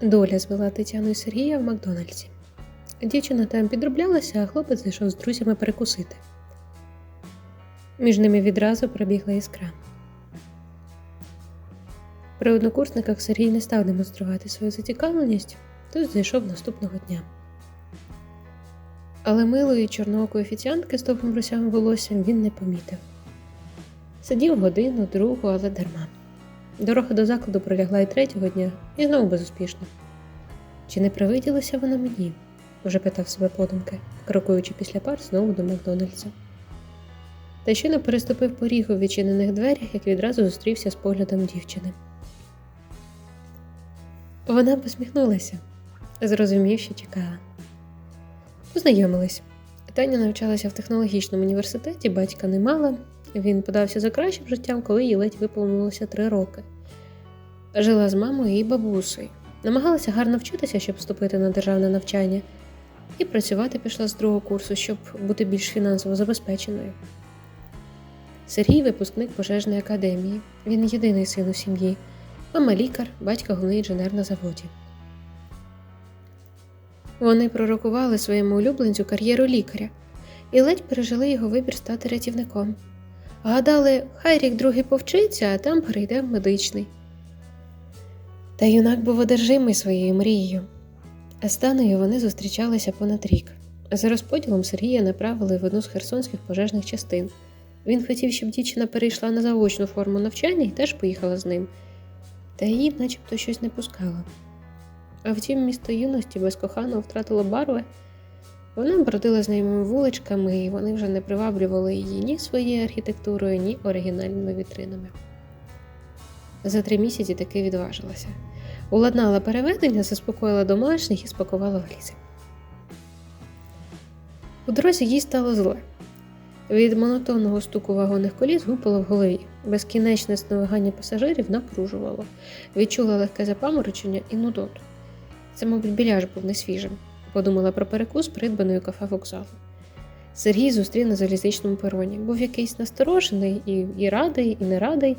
Доля звела Тетяну і Сергія в Макдональдсі. Дівчина там підроблялася, а хлопець зайшов з друзями перекусити. Між ними відразу пробігла іскра. При однокурсниках Сергій не став демонструвати свою зацікавленість, тож зайшов наступного дня. Але милої чорноокої офіціантки з довгим русявим волоссям він не помітив. Сидів годину, другу, але дарма. Дорога до закладу пролягла і третього дня, і знову безуспішно. Чи не привиділося воно мені? вже питав себе подумки, крокуючи після пар знову до Макдональдса. Та щойно переступив поріг у відчинених дверях, як відразу зустрівся з поглядом дівчини. Вона посміхнулася, зрозумів, що чекала. Познайомились. Таня навчалася в технологічному університеті, батька не мала. Він подався за кращим життям, коли їй ледь виповнилося три роки. Жила з мамою і бабусею. Намагалася гарно вчитися, щоб вступити на державне навчання, і працювати пішла з другого курсу, щоб бути більш фінансово забезпеченою. Сергій випускник пожежної академії. Він єдиний син у сім'ї. Мама лікар, батько головний інженер на заводі. Вони пророкували своєму улюбленцю кар'єру лікаря і ледь пережили його вибір стати рятівником. Гадали, хай рік другий повчиться, а там перейде в медичний. Та юнак був одержимий своєю мрією. А з Танею вони зустрічалися понад рік. За розподілом Сергія направили в одну з херсонських пожежних частин. Він хотів, щоб дівчина перейшла на заочну форму навчання і теж поїхала з ним. Та її начебто щось не пускало. А втім, місто юності без коханого втратило барви. Вона бродила знайомими вуличками, і вони вже не приваблювали її ні своєю архітектурою, ні оригінальними вітринами. За три місяці таки відважилася. Уладнала переведення, заспокоїла домашніх і спакувала валізи. У дорозі їй стало зле. Від монотонного стуку вагонних коліс гупало в голові. Безкінечне сновигання пасажирів напружувало, відчула легке запаморочення і нудоту. Це, мабуть, біляж був несвіжим, подумала про перекус, придбаної кафе вокзалу. Сергій зустрів на залізничному пероні, був якийсь насторожений і, і радий, і не радий,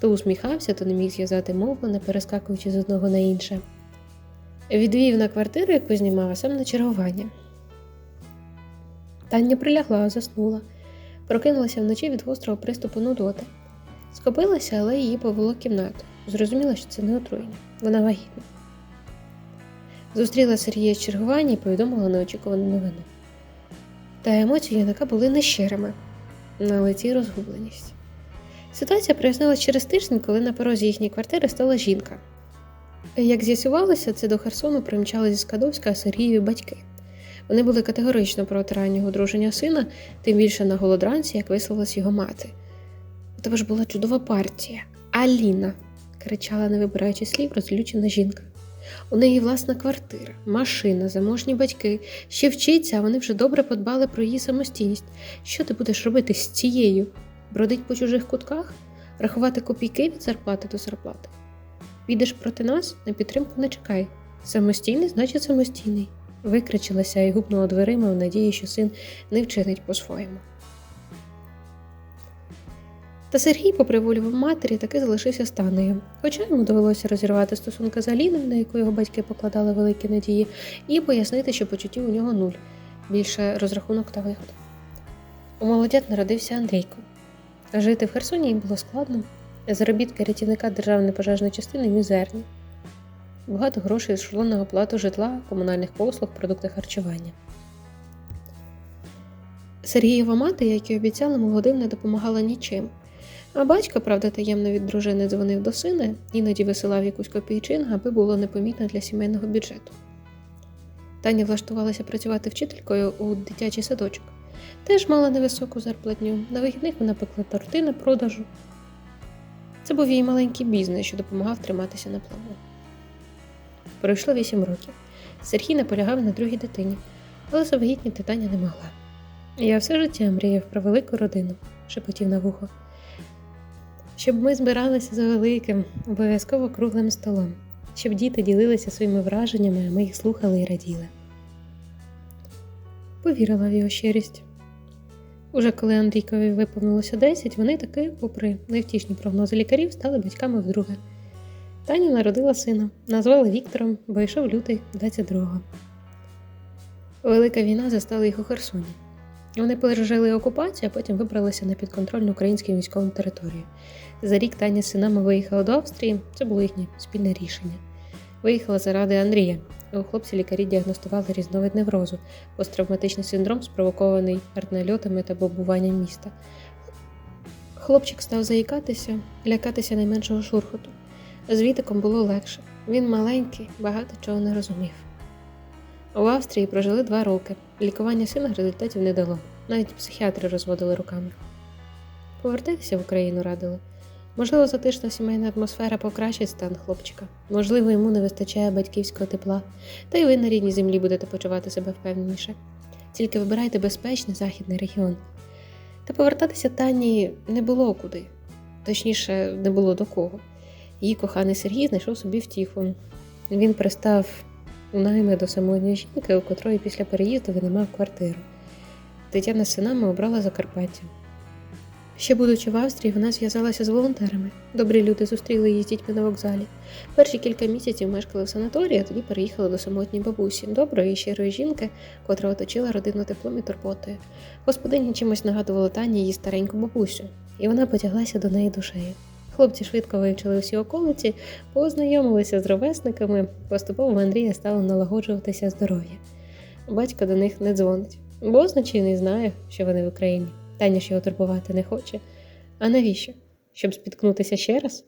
то усміхався, то не міг зв'язати мовлене, перескакуючи з одного на інше. Відвів на квартиру, яку знімав, а сам на чергування. Таня прилягла, заснула, прокинулася вночі від гострого приступу нудоти. Скопилася, але її повело кімнату. Зрозуміла, що це не отруєння. Вона вагітна. Зустріла Сергія з чергування і повідомила неочікувану новину. Та емоції юнака були нещирими, на лиці розгубленість. Ситуація прояснилась через тиждень, коли на порозі їхньої квартири стала жінка. Як з'ясувалося, це до Херсону примчали зі Скадовська Сергієві батьки. Вони були категорично проти раннього одруження сина, тим більше на голодранці, як висловилась його мати. У тебе ж була чудова партія. Аліна, кричала, не вибираючи слів, розлючена жінка. У неї власна квартира, машина, заможні батьки, ще вчиться, а вони вже добре подбали про її самостійність. Що ти будеш робити з цією? Бродить по чужих кутках, рахувати копійки від зарплати до зарплати. Підеш проти нас, на підтримку не чекай. Самостійний, значить самостійний. Викричилася і гупнула дверима в надії, що син не вчинить по-своєму. Та Сергій, попри волю матері, таки залишився станею, хоча йому довелося розірвати стосунки з Аліною, на яку його батьки покладали великі надії, і пояснити, що почуттів у нього нуль більше розрахунок та вигод. У молодят народився Андрійко. Жити в Херсоні їм було складно, заробітки рятівника державної пожежної частини мізерні, багато грошей йшло на оплату житла, комунальних послуг, продукти харчування. Сергієва мати, як і обіцяла, молодим не допомагала нічим. А батько, правда, таємно від дружини дзвонив до сина, іноді висилав якусь копійчину, аби було непомітно для сімейного бюджету. Таня влаштувалася працювати вчителькою у дитячий садочок. Теж мала невисоку зарплатню. На вихідних вона пекла торти на продажу. Це був її маленький бізнес, що допомагав триматися на плаву. Пройшло вісім років. Сергій наполягав на другій дитині, але завагітніти Таня не могла. Я все життя мріяв про велику родину, шепотів на вухо. Щоб ми збиралися за великим, обов'язково круглим столом, щоб діти ділилися своїми враженнями, а ми їх слухали і раділи. Повірила в його щирість. Уже коли Андрійкові виповнилося 10, вони таки, попри невтішні прогнози лікарів, стали батьками вдруге. Таня народила сина, назвали Віктором, бо йшов лютий 22-го. Велика війна застала їх у Херсоні. Вони пережили окупацію, а потім вибралися на підконтрольну українським військовим територію. За рік Таня з синами виїхала до Австрії. Це було їхнє спільне рішення. Виїхала заради Андрія. У хлопці лікарі діагностували різновид неврозу, посттравматичний синдром, спровокований артнальотами та бомбуванням міста. Хлопчик став заїкатися, лякатися найменшого шурхоту. З Вітиком було легше. Він маленький, багато чого не розумів. У Австрії прожили два роки. Лікування сина результатів не дало. Навіть психіатри розводили руками. Повертайтеся в Україну радили. Можливо, затишна сімейна атмосфера покращить стан хлопчика. Можливо, йому не вистачає батьківського тепла, та й ви на рідній землі будете почувати себе впевненіше. Тільки вибирайте безпечний західний регіон. Та повертатися Тані не було куди, точніше, не було до кого. Її коханий Сергій знайшов собі втіху. Він пристав найми до самотньої жінки, у котрої після переїзду винаймав квартиру. Тетяна з синами обрала Закарпаття. Ще будучи в Австрії, вона зв'язалася з волонтерами. Добрі люди зустріли її з дітьми на вокзалі. Перші кілька місяців мешкали в санаторії, а тоді переїхали до самотньої бабусі, доброї і щирої жінки, котра оточила родину теплом і турботою. Господиня чимось нагадувала Тані її стареньку бабусю, і вона потяглася до неї душею. Хлопці швидко вивчили всі околиці, познайомилися з ровесниками, поступово в Андрія стало налагоджуватися здоров'я. Батько до них не дзвонить, бо значить не знає, що вони в Україні. Таня ж його турбувати не хоче. А навіщо? Щоб спіткнутися ще раз?